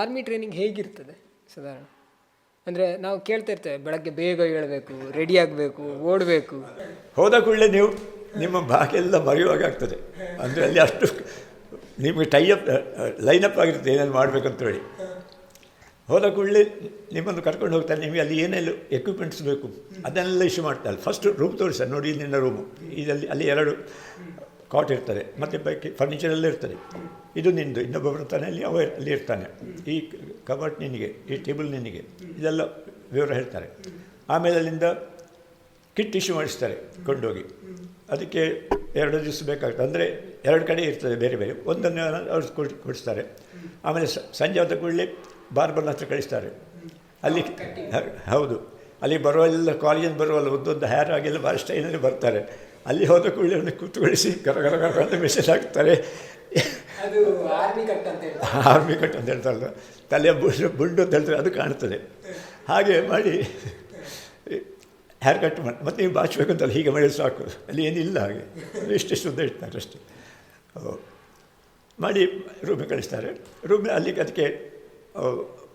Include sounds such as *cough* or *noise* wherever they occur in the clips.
Army training ಹೇಗಿರ್ತದೆ? ಸಾಧಾರಣ. ಅಂದರೆ ನಾವು ಕೇಳ್ತಾ ಇರ್ತೇವೆ, ಬೆಳಗ್ಗೆ ಬೇಗ ಏಳಬೇಕು ರೆಡಿ ಆಗಬೇಕು, ಓಡಬೇಕು. ಹೋದ ಕೂಡಲೇ ನೀವು, ನಿಮ್ಮ ಬಾಕಿ ಎಲ್ಲ ಮರೆಯುವಾಗ ಆಗ್ತದೆ ಅಂದರೆ ಅಲ್ಲಿ ಅಷ್ಟು ನಿಮಗೆ ಟೈಅಪ್ ಲೈನಪ್ ಆಗಿರುತ್ತೆ, ಏನೇನು ಮಾಡಬೇಕಂತ ಹೇಳಿ ಹೋದ ಕೂಡಲೇ ನಿಮ್ಮನ್ನು ಕರ್ಕೊಂಡು ಹೋಗ್ತಾರೆ, ನಿಮಗೆ ಅಲ್ಲಿ ಏನೆಲ್ಲ ಎಕ್ವಿಪ್ಮೆಂಟ್ಸ್ ಬೇಕು, ಅದನ್ನೆಲ್ಲ ಇಶ್ಯೂ ಮಾಡ್ತಾರೆ. ಫಸ್ಟ್ ರೂಮ್ ತೋರಿಸ್ತಾರೆ, ನೋಡಿ ನಿನ್ನ ರೂಮು ಇದರಲ್ಲಿ ಅಲ್ಲಿ ಎರಡು ಕಾಟ್ ಇರ್ತದೆ, ಮತ್ತು ಬೈಕ್ ಫರ್ನಿಚರ್ ಎಲ್ಲ ಇರ್ತದೆ. ಇದು ನಿಂದು, ಇನ್ನೊಬ್ಬ ಬರ್ತಾನೆ ಅಲ್ಲಿ, ಅವ ಅಲ್ಲಿ ಇರ್ತಾನೆ. ಈ ಕಬಾಟ್ ನಿನಗೆ, ಈ ಟೇಬಲ್ ನಿನಗೆ, ಇದೆಲ್ಲ ವಿವರ ಹೇಳ್ತಾರೆ. ಆಮೇಲೆ ಅಲ್ಲಿಂದ ಕಿಟ್ ಇಶ್ಯೂ ಮಾಡಿಸ್ತಾರೆ ಕೊಂಡೋಗಿ. ಅದಕ್ಕೆ ಎರಡು ದಿವಸ ಬೇಕಾಗ್ತದೆ. ಅಂದರೆ ಎರಡು ಕಡೆ ಇರ್ತದೆ ಬೇರೆ ಬೇರೆ. ಒಂದನ್ನು ಅವ್ರು ಕೊಡ್, ಕೊಡಿಸ್ತಾರೆ. ಆಮೇಲೆ ಸಂಜೆ ಆದ ಕೂಡಲೇ ಬಾರ್ಬರ್ನ ಹತ್ರ ಕಳಿಸ್ತಾರೆ. ಅಲ್ಲಿ ಹೌದು. ಅಲ್ಲಿ ಬರುವಲ್ಲ ಕಾಲೇಜಿಂದ ಬರುವಲ್ಲ, ಒಂದೊಂದು ಹ್ಯಾರ್ ಆಗಿಲ್ಲ ಬಾರ್ ಸ್ಟೈನಲ್ಲಿ ಬರ್ತಾರೆ. ಅಲ್ಲಿ ಹೋದ ಕೂಡಲೇ ಅವನಿಗೆ ಕೂತ್ಕೊಳಿಸಿ ಕರ ಕರ ಅಂತ ಮೆಸೇಜ್ ಹಾಕ್ತಾರೆ. ಅದು ಆರ್ಮಿ ಕಟ್ ಅಂತ ಹೇಳ್ತಾರೆ. *laughs* ಆರ್ಮಿ ಕಟ್ ಅಂತ ಹೇಳ್ತಾರಲ್ಲ ತಲೆಯ ಬುಡ್ ಬುಡ್ಡು ಅಂತ ಹೇಳ್ತಾರೆ ಅದು ಕಾಣ್ತದೆ ಹಾಗೆ ಮಾಡಿ ಹೇರ್ ಕಟ್ ಮಾಡಿ ಮತ್ತೆ ನೀವು ಬಾಚಬೇಕಂತಲ್ಲ ಹೀಗೆ ಮಾಡಿ ಸಾಕು. ಅಲ್ಲಿ ಏನಿಲ್ಲ ಹಾಗೆ. ಇಷ್ಟಿಷ್ಟು ಉದ್ದ ಇಡ್ತಾರೆ ಅಷ್ಟೇ. ಮಾಡಿ ರೂಮಿಗೆ ಕಳಿಸ್ತಾರೆ. ರೂಮ್ ಅಲ್ಲಿ ಅದಕ್ಕೆ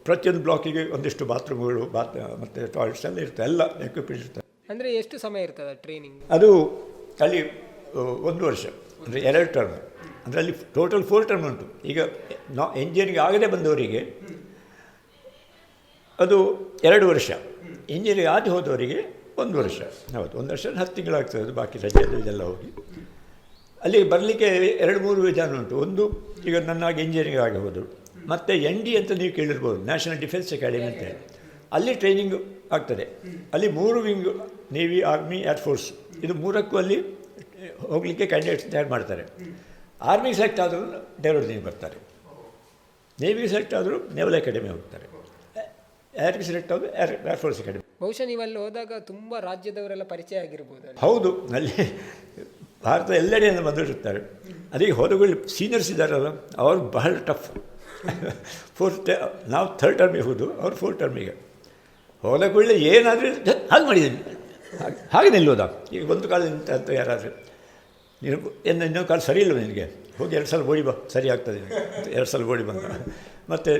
ಪ್ರತಿಯೊಂದು ಬ್ಲಾಕಿಗೆ ಒಂದಿಷ್ಟು ಬಾತ್ರೂಮ್ಗಳು ಬಾತ್ ಮತ್ತು ಟಾಯ್ಲೆಟ್ಸ್ ಎಲ್ಲ ಇರ್ತದೆ ಎಲ್ಲ ಎಕ್ವಿಪ್ಮೆಂಟ್ ಇರ್ತದೆ ಅಂದರೆ ಎಷ್ಟು ಸಮಯ ಇರ್ತದೆ ಟ್ರೈನಿಂಗ್ ಅದು ಅಲ್ಲಿ ಒಂದು ವರ್ಷ. ಅಂದರೆ ಎರಡು ಟರ್ಮ್ ಅಂದರೆ ಅಲ್ಲಿ ಟೋಟಲ್ ಫೋರ್ ಟರ್ಮ್ ಉಂಟು. ಈಗ ನಾ ಇಂಜಿನಿಯರಿಂಗ್ ಆಗದೆ ಬಂದವರಿಗೆ ಅದು ಎರಡು ವರ್ಷ. ಇಂಜಿನಿಯರಿಂಗ್ ಆದಿ ಹೋದವರಿಗೆ ಒಂದು ವರ್ಷ. ಹೌದು, ಒಂದು ವರ್ಷ ಹತ್ತು ತಿಂಗಳಾಗ್ತದೆ ಅದು ಬಾಕಿ ರಜೆ ಇದೆಲ್ಲ ಹೋಗಿ. ಅಲ್ಲಿ ಬರಲಿಕ್ಕೆ ಎರಡು, ಮೂರು ವಿಧಾನ ಉಂಟು. ಒಂದು, ಈಗ ನನ್ನಾಗಿ ಇಂಜಿನಿಯರಿಂಗ್ ಆಗಿ ಹೋದರು ಮತ್ತು ಎನ್ ಡಿ ಅಂತ ನೀವು ಕೇಳಿರ್ಬೋದು ನ್ಯಾಷನಲ್ ಡಿಫೆನ್ಸ್ ಅಕಾಡೆಮಿ ಅಂತ ಅಲ್ಲಿ ಟ್ರೈನಿಂಗ್ ಆಗ್ತದೆ. ಅಲ್ಲಿ ಮೂರು ವಿಂಗ್ ನೇವಿ ಆರ್ಮಿ ಏರ್ಫೋರ್ಸ್ ಇದು ಮೂರಕ್ಕೂ ಅಲ್ಲಿ ಹೋಗಲಿಕ್ಕೆ ಕ್ಯಾಂಡಿಡೇಟ್ಸ್ ತಯಾರು ಮಾಡ್ತಾರೆ. ಆರ್ಮಿ ಸೆಲೆಕ್ಟ್ ಆದರೂ ಡೆವಲಪ್ನಿಗೆ ಬರ್ತಾರೆ. ನೇವಿ ಸೆಲೆಕ್ಟ್ ಆದರೂ ನೇವಲ್ ಅಕಾಡೆಮಿ ಹೋಗ್ತಾರೆ. ಆರ್ಮಿ ಸೆಲೆಕ್ಟ್ ಆದರೂ ಏರ್ ಏರ್ಫೋರ್ಸ್ ಅಕಾಡೆಮಿ ಬಹುಶಃ ನೀವು ಅಲ್ಲಿ ಹೋದಾಗ ತುಂಬ ರಾಜ್ಯದವರೆಲ್ಲ ಪರಿಚಯ ಆಗಿರ್ಬೋದು ಹೌದು ಅಲ್ಲಿ ಭಾರತ ಎಲ್ಲೆಡೆಯಿಂದ ಬಂದಿರುತ್ತಾರೆ ಅದಕ್ಕೆ ಹೋದಗಳು ಸೀನಿಯರ್ಸ್ ಇದ್ದಾರಲ್ಲ ಅವರು ಬಹಳ ಟಫ್ ಫೋರ್ತ್ ನಾವು ಥರ್ಡ್ ಟರ್ಮಿಗೆ ಹೋದು ಅವ್ರು ಫೋರ್ತ್ ಟರ್ಮಿಗೆ ಹೋದ ಕೂಡಲೇ ಏನಾದರೂ ಹಾಗೆ ಮಾಡಿದ್ದೀನಿ. ಹಾಗೆ ನಿಲ್ಲೋದ ಈಗ ಒಂದು ಕಾಲದಿಂದ ನಿಂತ ಅಂತ ಯಾರಾದರೂ ನೀನು ಏನು ಇನ್ನೂ ಕಾಲ ಸರಿ ಇಲ್ವ ನಿನಗೆ. ಹೋಗಿ ಎರಡು ಸಲ ಓಡಿ ಬಾ. ಸರಿ ಆಗ್ತದೆ. ಎರಡು ಸಲ ಓಡಿ ಬಂದ ಮತ್ತು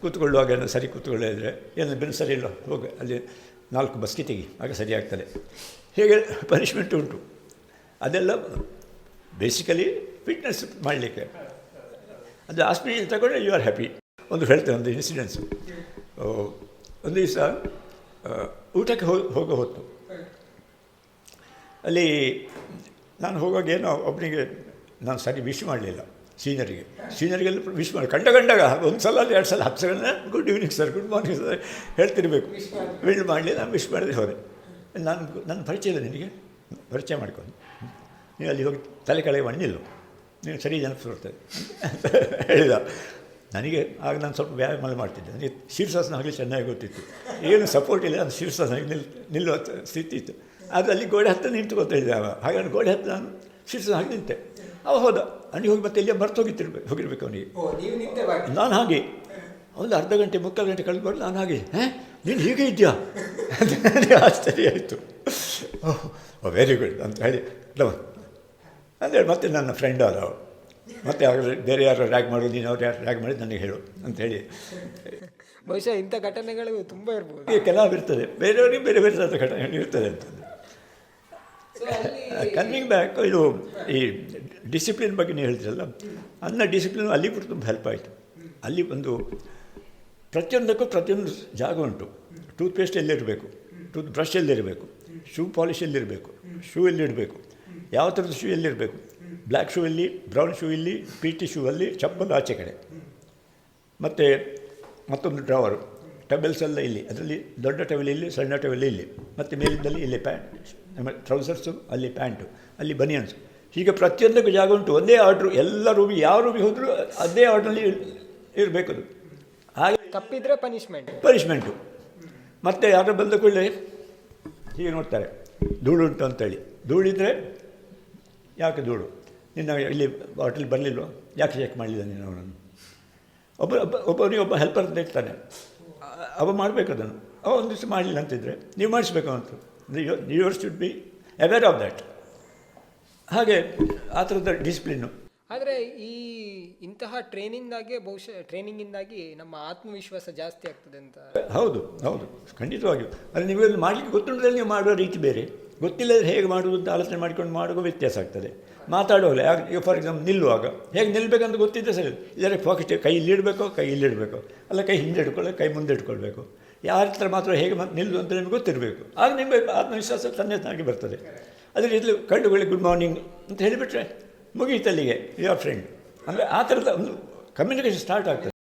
ಕೂತ್ಕೊಳ್ಳುವಾಗ ಏನೋ ಸರಿ ಕೂತ್ಕೊಳ್ಳಿದ್ರೆ ಏನು ಬೆನ್ನು ಸರಿ ಇಲ್ಲ ಹೋಗಿ ಅಲ್ಲಿ ನಾಲ್ಕು ಬಸ್ಕಿ ತೆಗಿ. ಆಗ ಸರಿ ಆಗ್ತದೆ. ಹೇಗೆ ಪನಿಷ್ಮೆಂಟ್ ಉಂಟು. ಅದೆಲ್ಲ ಬೇಸಿಕಲಿ ಫಿಟ್ನೆಸ್ ಮಾಡಲಿಕ್ಕೆ. ಅದು ಆಸ್ಪಿಟಲ್ ತಗೊಂಡ್ರೆ ಯು ಆರ್ ಹ್ಯಾಪಿ ಒಂದು ಹೇಳ್ತೇನೆ, ಒಂದು ಇನ್ಸಿಡೆನ್ಸು ಒಂದು ದಿವಸ ಊಟಕ್ಕೆ ಹೋಗಿ ಹೋಗೋ ಹೊತ್ತು. ಅಲ್ಲಿ ನಾನು ಹೋಗುವಾಗ ಏನೋ ಒಬ್ಬನಿಗೆ ನಾನು ಸರಿ ವಿಶ್ ಮಾಡಲಿಲ್ಲ ಸೀನಿಯರಿಗೆ ಸೀನಿಯರಿಗೆಲ್ಲ ವಿಶ್ ಮಾಡಿ ಕಂಡ ಕಂಡಾಗ ಒಂದು ಸಲ ಅಲ್ಲಿ ಎರಡು ಸಲ ಹತ್ತು ಸಲ good evening sir good morning sir ಹೇಳ್ತಿರ್ಬೇಕು. ವಿಲ್ ಮಾಡಲಿ ನಾನು ವಿಶ್ ಮಾಡಿದೆ ಹೋದೆ. ನಾನು ನನ್ನ ಪರಿಚಯ ಇಲ್ಲ ನಿನಗೆ. ಪರಿಚಯ ಮಾಡ್ಕೊಂಡು ನೀವು ಅಲ್ಲಿ ಹೋಗಿ ತಲೆ ಕೆಳಗೆ ಮಣ್ಣಿಲ್ಲ ನೀವು ಸರಿ ಜನ ಬರ್ತದೆ ಹೇಳಿದ. ನನಗೆ ಆಗ ನಾನು ಸ್ವಲ್ಪ ವ್ಯಾಯಾಮ ಮಾಡ್ತಿದ್ದೆ. ನನಗೆ ಶೀರ್ಷಾಸನ ಆಗಲಿ ಚೆನ್ನಾಗಿ ಗೊತ್ತಿತ್ತು. ಏನು ಸಪೋರ್ಟ್ ಇಲ್ಲ ನಾನು ಶೀರ್ಷಾಸನ ನಿಲ್ ನಿಲ್ಲುವ ಸ್ಥಿತಿ ಇತ್ತು. ಆದರೆ ಅಲ್ಲಿ ಗೋಡೆ ಹತ್ತಿರ ನಿಂತ್ಕೊಳ್ತಾ ಇದ್ದೆ ಅವ. ಹಾಗೆ ಗೋಡೆ ಹತ್ತಿರ ನಾನು ಶೀರ್ಷಾಸನ ಹಾಗೆ ನಿಂತೆ. ಅವ ಹೋದ. ಅಣ್ಣಿ ಹೋಗಿ ಮತ್ತೆ ಇಲ್ಲೇ ಮರ್ತು ಹೋಗಿತ್ತಿರ್ಬೇಕು ಹೋಗಿರ್ಬೇಕು ಅವನಿಗೆ. ನಾನು ಹಾಗೆ. ಒಂದು ಅರ್ಧ ಗಂಟೆ ಮುಕ್ಕಾಲು ಗಂಟೆ ಕಳೆದು ಬರಲು ನಾನು ಹಾಗೆ ಹೇ ನೀನು ಹೀಗೆ ಇದೆಯಾ ಅಂತ ನನಗೆ ಆಶ್ಚರ್ಯ ಆಯಿತು. ಓಹ್ ವೆರಿ ಗುಡ್ ಅಂತ ಹೇಳಿ. ಲವ. ಅಂತೇಳಿ ಮತ್ತೆ ನನ್ನ ಫ್ರೆಂಡ್ ಅವರು ಅವಳು. ಮತ್ತೆ ಅವರು ಬೇರೆ ಯಾರು ರ್ಯಾಗ್ ಮಾಡೋದು ನೀನು ಅವ್ರು ಯಾರು ರ್ಯಾಗ್ ಮಾಡಿ ನನಗೆ ಹೇಳು ಅಂತೇಳಿ ಬಹುಶಃ ಇಂಥ ಘಟನೆಗಳು ತುಂಬ ಇರ್ಬೋದು. ಕೆಲವು ಇರ್ತದೆ. ಬೇರೆಯವರಿಗೆ ಬೇರೆ ಬೇರೆ ಥರದ ಘಟನೆಗಳು ಇರ್ತದೆ ಅಂತಂದು ಕನ್ವಿಂಗ್ ಬ್ಯಾಕ್ ಇದು ಈ ಡಿಸಿಪ್ಲಿನ್ ಬಗ್ಗೆ ನೀವು ಹೇಳ್ತೀರಲ್ಲ, ಅನ್ನ ಡಿಸಿಪ್ಲಿನ್ ಅಲ್ಲಿ ಕೂಡ ತುಂಬ ಹೆಲ್ಪ್ ಆಯಿತು. ಅಲ್ಲಿ ಒಂದು ಪ್ರತಿಯೊಂದಕ್ಕೂ ಪ್ರತಿಯೊಂದು ಜಾಗ ಉಂಟು. ಟೂತ್ ಪೇಸ್ಟ್ ಎಲ್ಲಿರಬೇಕು? ಟೂತ್ ಬ್ರಷ್ ಎಲ್ಲಿರಬೇಕು? ಶೂ ಪಾಲಿಶ್ ಎಲ್ಲಿರಬೇಕು? ಶೂ ಎಲ್ಲಿಡಬೇಕು? ಯಾವ ಥರದ ಶೂ ಎಲ್ಲಿರಬೇಕು? ಬ್ಲ್ಯಾಕ್ ಶೂ ಇಲ್ಲಿ ಬ್ರೌನ್ ಶೂ ಇಲ್ಲಿ ಪಿ ಟಿ ಶೂ ಅಲ್ಲಿ, ಚಪ್ಪಲ್ ಆಚೆ ಕಡೆ. ಮತ್ತು ಮತ್ತೊಂದು ಡ್ರಾವರು ಟಬೆಲ್ಸ್ ಎಲ್ಲ ಇಲ್ಲಿ. ಅದರಲ್ಲಿ ದೊಡ್ಡ ಟವೆಲ್ ಇಲ್ಲಿ, ಸಣ್ಣ ಟವೆಲ್ ಇಲ್ಲಿ. ಮತ್ತು ಮೇಲಿದ್ದಲ್ಲಿ ಇಲ್ಲಿ ಪ್ಯಾಂಟ್ ನಮ್ಮ ಟ್ರೌಸರ್ಸು ಅಲ್ಲಿ ಪ್ಯಾಂಟು ಅಲ್ಲಿ ಬನಿಯನ್ಸು ಹೀಗೆ ಪ್ರತಿಯೊಂದಕ್ಕೂ ಜಾಗ ಉಂಟು. ಒಂದೇ ಆರ್ಡ್ರು ಎಲ್ಲ ರೂಮಿಗೆ ಯಾವ ರೂಮಿಗೆ ಹೋದರೂ ಅದೇ ಆರ್ಡ್ರಲ್ಲಿ ಇರಬೇಕು ಅದು. ಹಾಗೆ ತಪ್ಪಿದ್ರೆ ಪನಿಷ್ಮೆಂಟ್ ಪನಿಷ್ಮೆಂಟು ಮತ್ತು ಯಾರು ಬಂದ ಕೂಡಲೇ ಹೀಗೆ ನೋಡ್ತಾರೆ. ಧೂಳು ಉಂಟು ಅಂತೇಳಿ. ಧೂಳಿದ್ರೆ ಯಾಕೆ ಧೂಳು? ನಿನ್ನ ಇಲ್ಲಿ ಬಾಟಲ್ ಬರಲಿಲ್ವೋ? ಯಾಕೆ ಚೆಕ್ ಮಾಡಲಿಲ್ಲ ನೀನು ಅವನನ್ನು? ಒಬ್ಬರು ಒಬ್ಬ ಒಬ್ಬನಿಗೆ ಒಬ್ಬ ಹೆಲ್ಪರ್ ಅಂತ ಇರ್ತಾನೆ. ಅವ ಮಾಡಬೇಕು ಅದನ್ನು. ಅವ ಒಂದು ದಿವಸ ಮಾಡಲಿಲ್ಲ ಅಂತಿದ್ರೆ ನೀವು ಮಾಡಿಸ್ಬೇಕು ಅಂತ your should be aware of that ಹಾಗೆ ಆ ಥರದ ಡಿಸಿಪ್ಲಿನ್ನು ಆದರೆ ಈ ಇಂತಹ ಟ್ರೈನಿಂಗ್ದಾಗೆ ಬಹುಶಃ ಟ್ರೈನಿಂಗಿಂದಾಗಿ ನಮ್ಮ ಆತ್ಮವಿಶ್ವಾಸ ಜಾಸ್ತಿ ಆಗ್ತದೆ ಅಂತ. ಹೌದು ಹೌದು ಖಂಡಿತವಾಗಿಯೂ ಅಲ್ಲಿ ನೀವು ಇಲ್ಲಿ ಮಾಡಲಿಕ್ಕೆ ಗೊತ್ತುಂಟಲ್ಲಿ ನೀವು ಮಾಡುವ ರೀತಿ ಬೇರೆ. ಗೊತ್ತಿಲ್ಲದ್ರೆ ಹೇಗೆ ಮಾಡುವುದು ಅಂತ ಆಲೋಚನೆ ಮಾಡಿಕೊಂಡು ಮಾಡುವ ವ್ಯತ್ಯಾಸ ಆಗ್ತದೆ. ಮಾತಾಡೋಲ್ಲ ಯಾಕೆ ಈಗ ಫಾರ್ ಎಕ್ಸಾಂಪಲ್ ನಿಲ್ಲುವಾಗ ಹೇಗೆ ನಿಲ್ಲಬೇಕಂತ ಗೊತ್ತಿದ್ದರೆ ಸರಿ ಇದರ ಫೋಕಸ್ ಕೈ ಇಲ್ಲಿಡಬೇಕು ಕೈ ಇಲ್ಲಿಡಬೇಕು ಅಲ್ಲ ಕೈ ಹಿಂದೆ ಇಟ್ಕೊಳ್ಳೋ ಕೈ ಮುಂದೆ ಇಟ್ಕೊಳ್ಬೇಕು. ಯಾರ ಹತ್ರ ಮಾತ್ರ ಹೇಗೆ ಮತ್ತೆ ನಿಲ್ಲು ಅಂತ ನಿಮಗೆ ಗೊತ್ತಿರಬೇಕು. ಆಗ ನಿಮ್ಮ ಆತ್ಮವಿಶ್ವಾಸ ತಂದೆ ತಾನಾಗಿ ಬರ್ತದೆ. ಅದ್ರ ಕಂಡು ಕಂಡುಕೊಳ್ಳಿ ಗುಡ್ ಮಾರ್ನಿಂಗ್ ಅಂತ ಹೇಳಿಬಿಟ್ರೆ ಮುಗೀತಲ್ಲಿಗೆ ಯುವರ್ ಫ್ರೆಂಡ್ ಅಂದರೆ ಆ ಥರದ ಒಂದು ಕಮ್ಯುನಿಕೇಷನ್ ಸ್ಟಾರ್ಟ್ ಆಗ್ತದೆ.